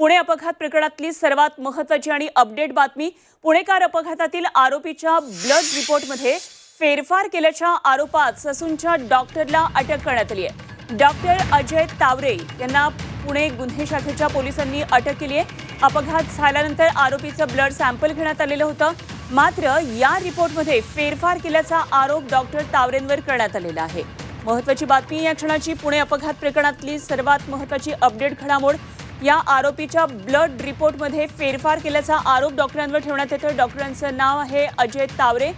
पुणे अपघात प्रकरणातली सर्वात महत्वाची आणि अपडेट बातमी पुणेकार अपघातातील आरोपीच्या ब्लड रिपोर्टमध्ये फेरफार केल्याच्या आरोपात ससूनच्या डॉक्टरला अटक करण्यात आली आहे. डॉक्टर अजय तावरे यांना पुणे गुन्हे शाखेच्या पोलिसांनी अटक केली आहे. अपघात झाल्यानंतर आरोपीचं ब्लड सॅम्पल घेण्यात आलेलं होतं. मात्र या रिपोर्टमध्ये फेरफार केल्याचा आरोप डॉक्टर तावरेंवर करण्यात आलेला आहे. महत्वाची बातमी या क्षणाची पुणे अपघात प्रकरणातली सर्वात महत्वाची अपडेट घडामोड या आरोपीच्या ब्लड रिपोर्टमध्ये फेरफार केल्याचा आरोप डॉक्टरांवर ठेवण्यात येतो डॉक्टरांचं नाव आहे अजय तावरे.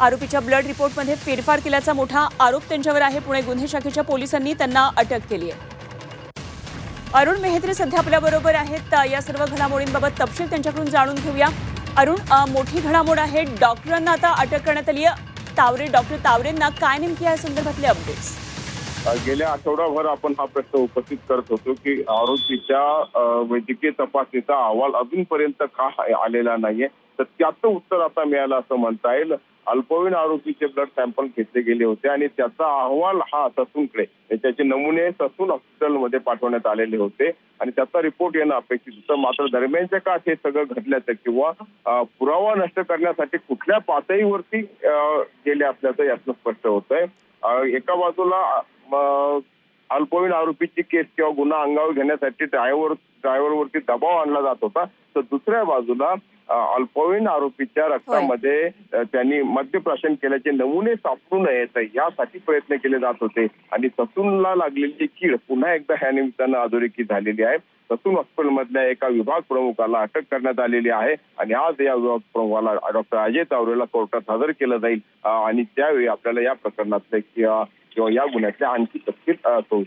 आरोपीच्या ब्लड रिपोर्टमध्ये फेरफार केल्याचा मोठा आरोप त्यांच्यावर आहे. पुणे गुन्हे शाखेच्या पोलिसांनी त्यांना अटक केली आहे. अरुण मेहत्रे सध्या आपल्याबरोबर आहेत. या सर्व घडामोडींबाबत तपशील त्यांच्याकडून जाणून घेऊया. अरुण मोठी घडामोड आहे. डॉक्टरांना आता अटक करण्यात आली आहे. तावरे डॉक्टर तावरेंना काय नेमकी या संदर्भातले अपडेट्स गेल्या आठवडाभर आपण हा प्रश्न उपस्थित करत होतो की आरोपीच्या वैद्यकीय तपासणीचा अहवाल अजूनपर्यंत का आलेला नाहीये? तर त्याचं उत्तर आता मिळालं असं म्हणता येईल. अल्पवयीन आरोपीचे ब्लड सॅम्पल घेतले गेले होते आणि त्याचा अहवाल हा ससूनकडे त्याचे नमुने ससून हॉस्पिटलमध्ये पाठवण्यात आलेले होते आणि त्याचा रिपोर्ट येणं अपेक्षित होतं. मात्र दरम्यानच्या काळात हे सगळं घडल्याचं किंवा पुरावा नष्ट करण्यासाठी कुठल्या पातळीवरती गेले असल्याचं यातनं स्पष्ट होतंय. आहे एका बाजूला अल्पवयीन आरोपीची केस किंवा गुन्हा अंगावर घेण्यासाठी ड्रायव्हर ड्रायव्हरवरती दबाव आणला जात होता. तर दुसऱ्या बाजूला अल्पवयीन आरोपीच्या रक्तामध्ये त्यांनी मद्यप्राशन केल्याचे नमुने सापडू नयेत यासाठी प्रयत्न केले जात होते. आणि ससूनला लागलेली कीड पुन्हा एकदा ह्या निमित्तानं अधोरेखित झालेली आहे. ससून हॉस्पिटलमधल्या एका विभाग प्रमुखाला अटक करण्यात आलेली आहे. आणि आज या विभाग प्रमुखाला डॉक्टर अजय तावरेला कोर्टात हजर केलं जाईल. आणि त्यावेळी आपल्याला या प्रकरणातले किंवा किंवा या गुन्ह्यातले आणखी तपशील कळू.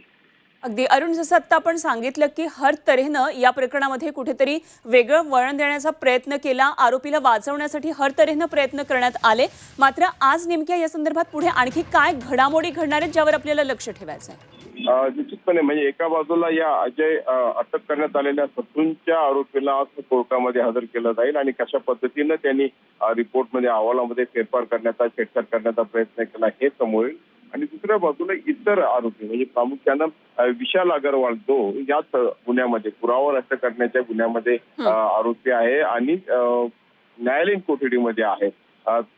अगदी. अरुण जसं आत्ता आपण सांगितलं की हर तऱ्हेनं या प्रकरणामध्ये कुठेतरी वेगळं वळण देण्याचा प्रयत्न केला. आरोपीला वाचवण्यासाठी हर तऱ्हेनं प्रयत्न करण्यात आले. मात्र आज नेमक्या या संदर्भात पुढे आणखी काय घडामोडी घडणार आहेत ज्यावर आपल्याला लक्ष ठेवायचं आहे? निश्चितपणे म्हणजे एका बाजूला या अजय अटक करण्यात आलेल्या ससूनच्या आरोपीला आज कोर्टामध्ये हजर केलं जाईल आणि कशा पद्धतीनं त्यांनी रिपोर्टमध्ये अहवालामध्ये फेरफार करण्याचा छेडछाड करण्याचा प्रयत्न केला हे समोर येईल आणि दुसऱ्या बाजूला इतर आरोपी म्हणजे प्रामुख्यानं विशाल अगरवाल जो याच गुन्ह्यामध्ये पुरावा नष्ट करण्याच्या गुन्ह्यामध्ये आरोपी आहे आणि न्यायालयीन कोठडीमध्ये आहे.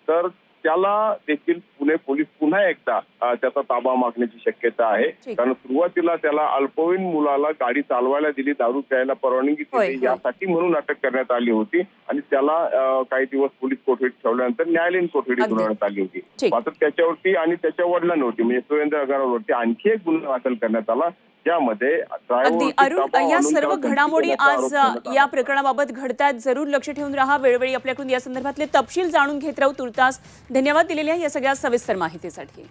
तर त्याला देखील पुणे पोलीस पुन्हा एकदा त्याचा ताबा मागण्याची शक्यता आहे. कारण सुरुवातीला त्याला अल्पवयीन मुलाला गाडी चालवायला दिली दारू प्यायला परवानगी दिली. यासाठी म्हणून अटक करण्यात आली होती आणि त्याला काही दिवस पोलीस कोठडीत ठेवल्यानंतर न्यायालयीन कोठडी अगदी. बनवण्यात आली होती. मात्र त्याच्यावरती आणि त्याच्या वडिलांवरती म्हणजे सुरेंद्र अगरवालवरती आणखी एक गुन्हा दाखल करण्यात आला ड्रायव्हरवरती अरुण या सर्व घडामोडी आज या. प्रकरणाबाबत घडतात जरूर लक्ष ठेवून राहा वेळोवेळी आपल्याकडून या संदर्भातले तपशील जाणून घेत राहू तुर्तास धन्यवाद दिलेल्या या सगळ्या सविस्तर माहितीसाठी